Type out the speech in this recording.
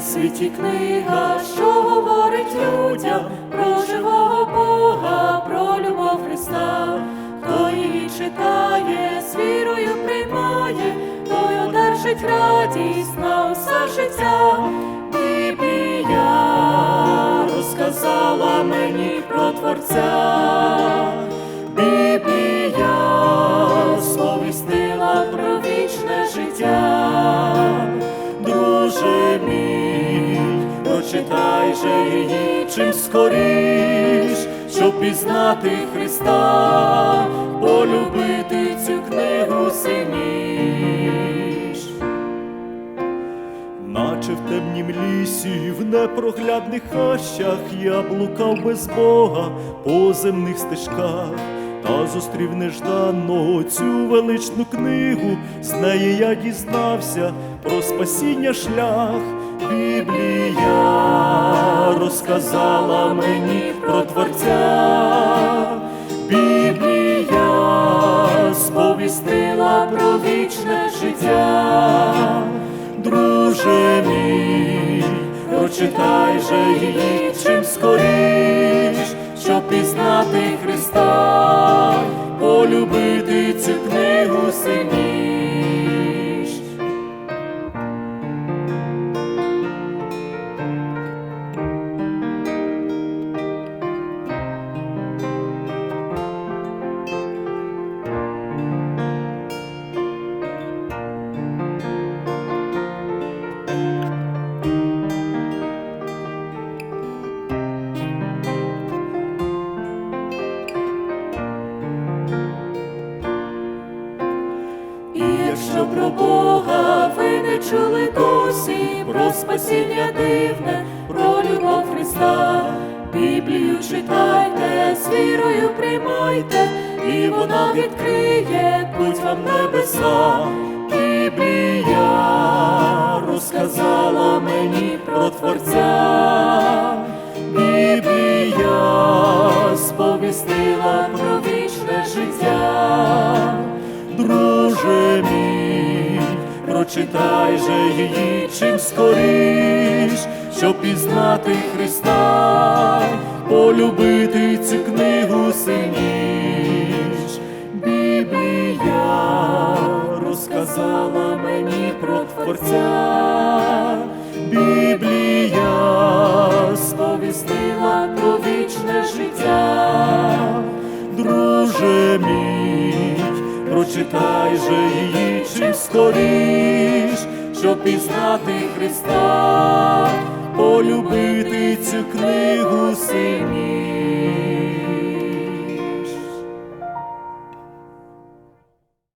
світі книга, що говорить людям про живого Бога, про любов Христа, хто її читає, з вірою приймає, той одержить радість на усе життя. Біблія розказала мені про Творця. Біблія сповістила про вічне життя. Прочитай же її чим скоріш, щоб пізнати Христа, полюбити цю книгу сильніш. Наче в темнім лісі, в непроглядних хащах я блукав без Бога по земних стежках, та зустрів нежданно цю величну книгу, з неї я дізнався про спасіння шлях. Біблія розказала мені про Творця. Біблія Сповістила про вічне життя. Друже мій, прочитай же її чим скоріш, щоб пізнати Христа, якщо про Бога ви не чули досі, про спасіння дивне, про любов Христа, Біблію читайте, з вірою приймайте, і вона відкриє путь вам небеса. Біблія розказала мені про Творця. Прочитай же її чим скоріш, щоб пізнати Христа, полюбити цю книгу сильніш. Біблія розказала мені про Творця. Біблія Сповістила про вічне життя. Друже мій, прочитай же її чим скоріш, щоб пізнати Христа, полюбити цю книгу сильніш.